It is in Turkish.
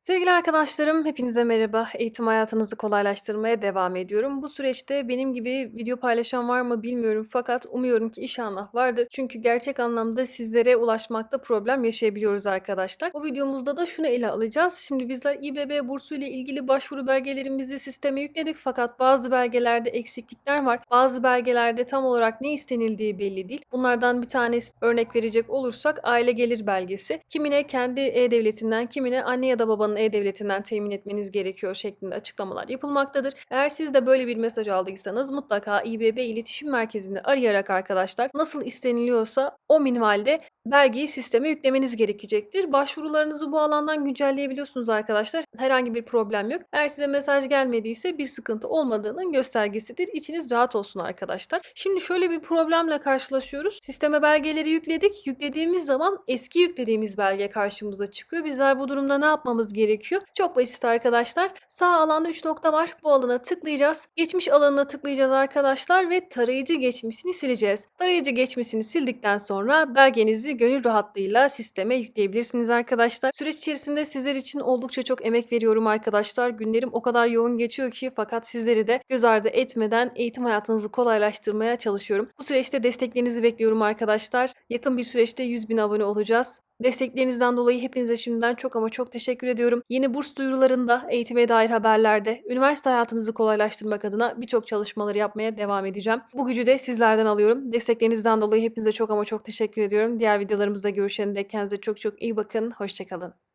Sevgili arkadaşlarım, hepinize merhaba. Eğitim hayatınızı kolaylaştırmaya devam ediyorum. Bu süreçte benim gibi video paylaşan var mı bilmiyorum fakat umuyorum ki inşallah vardır. Çünkü gerçek anlamda sizlere ulaşmakta problem yaşayabiliyoruz arkadaşlar. Bu videomuzda da şunu ele alacağız. Şimdi bizler İBB bursu ile ilgili başvuru belgelerimizi sisteme yükledik fakat bazı belgelerde eksiklikler var. Bazı belgelerde tam olarak ne istenildiği belli değil. Bunlardan bir tanesi örnek verecek olursak aile gelir belgesi. Kimine kendi e-devletinden, kimine anne ya da babanın e-devletinden temin etmeniz gerekiyor şeklinde açıklamalar yapılmaktadır. Eğer siz de böyle bir mesaj aldıysanız mutlaka İBB İletişim Merkezi'ni arayarak arkadaşlar nasıl isteniliyorsa o minvalde belgeyi sisteme yüklemeniz gerekecektir. Başvurularınızı bu alandan güncelleyebiliyorsunuz arkadaşlar. Herhangi bir problem yok. Eğer size mesaj gelmediyse bir sıkıntı olmadığının göstergesidir. İçiniz rahat olsun arkadaşlar. Şimdi şöyle bir problemle karşılaşıyoruz. Sisteme belgeleri yükledik. Yüklediğimiz zaman eski yüklediğimiz belge karşımıza çıkıyor. Bizler bu durumda ne yapmamız gerekiyor? Çok basit arkadaşlar. Sağ alanda 3 nokta var. Bu alana tıklayacağız. Geçmiş alanına tıklayacağız arkadaşlar ve tarayıcı geçmişini sileceğiz. Tarayıcı geçmişini sildikten sonra belgenizi gönül rahatlığıyla sisteme yükleyebilirsiniz arkadaşlar. Süreç içerisinde sizler için oldukça çok emek veriyorum arkadaşlar. Günlerim o kadar yoğun geçiyor ki fakat sizleri de göz ardı etmeden eğitim hayatınızı kolaylaştırmaya çalışıyorum. Bu süreçte desteklerinizi bekliyorum arkadaşlar. Yakın bir süreçte 100 bin abone olacağız. Desteklerinizden dolayı hepinize şimdiden çok ama çok teşekkür ediyorum. Yeni burs duyurularında, eğitime dair haberlerde, üniversite hayatınızı kolaylaştırmak adına birçok çalışmaları yapmaya devam edeceğim. Bu gücü de sizlerden alıyorum. Desteklerinizden dolayı hepinize çok ama çok teşekkür ediyorum. Diğer videolarımızda görüşene dek kendinize çok çok iyi bakın. Hoşçakalın.